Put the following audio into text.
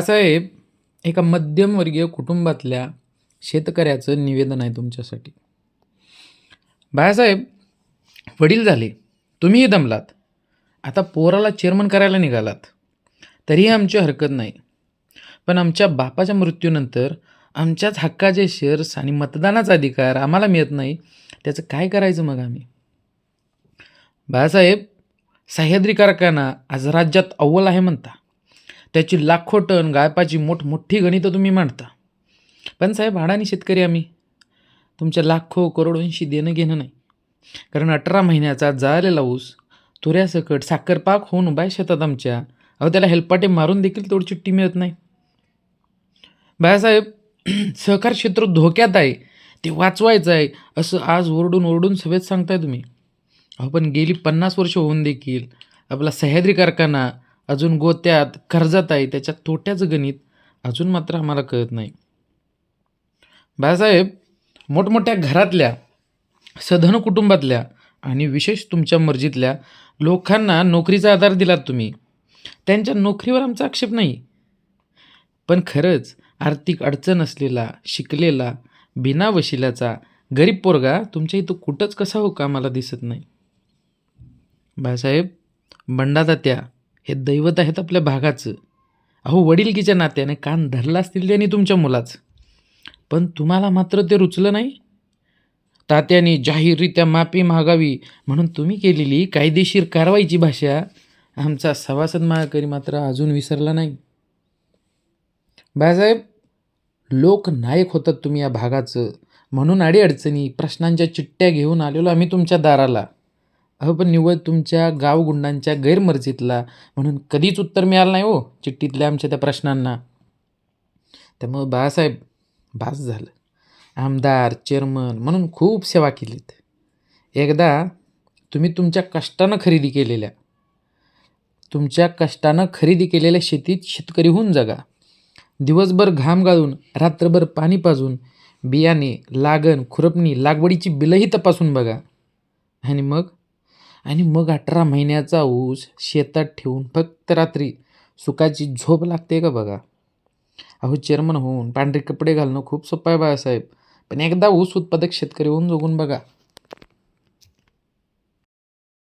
साहेब एका मध्यमवर्गीय कुटुंबातल्या शेतकऱ्याचं निवेदन आहे तुमच्यासाठी. बाळासाहेब वडील झाले. तुम्हीही दमलात. आता पोराला चेअरमन करायला निघालात. तरीही आमची हरकत नाही. पण आमच्या बापाच्या मृत्यूनंतर आमच्याच हक्काचे शेअर्स आणि मतदानाचा अधिकार आम्हाला मिळत नाही त्याचं काय करायचं मग आम्ही? बाळासाहेब सह्याद्री कारखाना आज राज्यात अव्वल आहे म्हणता. त्याची लाखो टन गायपाची मोठमोठी गणितं तुम्ही मांडता. पण साहेब अडाणी शेतकरी आम्ही. तुमच्या लाखो करोडोंशी देणं घेणं नाही. कारण अठरा महिन्याचा जाळलेला ऊस तुऱ्यासकट साखरपाक होऊन उभा शेतात आमच्या. अहो त्याला हेलपाटे मारून देखील तोडचिट्टी चिठ्ठी मिळत नाही. बाळासाहेब सहकार क्षेत्र धोक्यात आहे. ते वाचवायचं आहे. असं आज ओरडून ओरडून सभेत सांगताय तुम्ही. अहो पण गेली पन्नास वर्ष होऊन देखील आपला सह्याद्री कारखाना अजून गोत्यात कर्जात आहे त्याच्या तोट्याचं गणित अजून मात्र आम्हाला कळत नाही. बाळासाहेब मोठमोठ्या घरातल्या सधन कुटुंबातल्या आणि विशेष तुमच्या मर्जीतल्या लोकांना नोकरीचा आधार दिलात तुम्ही. त्यांच्या नोकरीवर आमचा आक्षेप नाही. पण खरंच आर्थिक अडचण असलेला शिकलेला बिना वशिल्याचा गरीब पोरगा तुमच्या इथं कुठंच कसा हो का मला दिसत नाही? बाळासाहेब बंडादात्या हे दैवत आहेत आपल्या भागाचं. अहो वडीलकीच्या नात्याने कान धरला असतील त्यांनी तुमच्या मुलाचं. पण तुम्हाला मात्र ते रुचलं नाही? तात्याने जाहीररित्या माफी मागावी म्हणून तुम्ही केलेली कायदेशीर कारवाईची भाषा आमचा सभासद महाकरी मात्र अजून विसरला नाही. बाळासाहेब लोकनायक होतात तुम्ही या भागाचं. म्हणून अडीअडचणी प्रश्नांच्या चिठ्ठ्या घेऊन आलेलो आम्ही तुमच्या दाराला. अहो पण निव्वळ तुमच्या गावगुंडांच्या गैरमर्जीतला म्हणून कधीच उत्तर मिळालं नाही हो चिठ्ठीतल्या आमच्या त्या प्रश्नांना. त्यामुळं बाळासाहेब बास झालं. आमदार चेअरमन म्हणून खूप सेवा केलीत. एकदा तुम्ही तुमच्या कष्टानं खरेदी केलेल्या तुमच्या कष्टानं खरेदी केलेल्या शेतीत शेतकरी होऊन जगा. दिवसभर घाम गाळून रात्रभर पाणी पाजून बियाणे लागण खुरपणी लागवडीची बिलंही तपासून बघा. आणि मग? आणि मग अठरा महिन्याचा ऊस शेतात ठेवून फक्त रात्री सुखाची झोप लागते का बघा? अहो चेअरमन होऊन पांढरे कपडे घालणं खूप सोपं आहे बाळासाहेब. पण एकदा ऊस उत्पादक शेतकरी होऊन जगून बघा.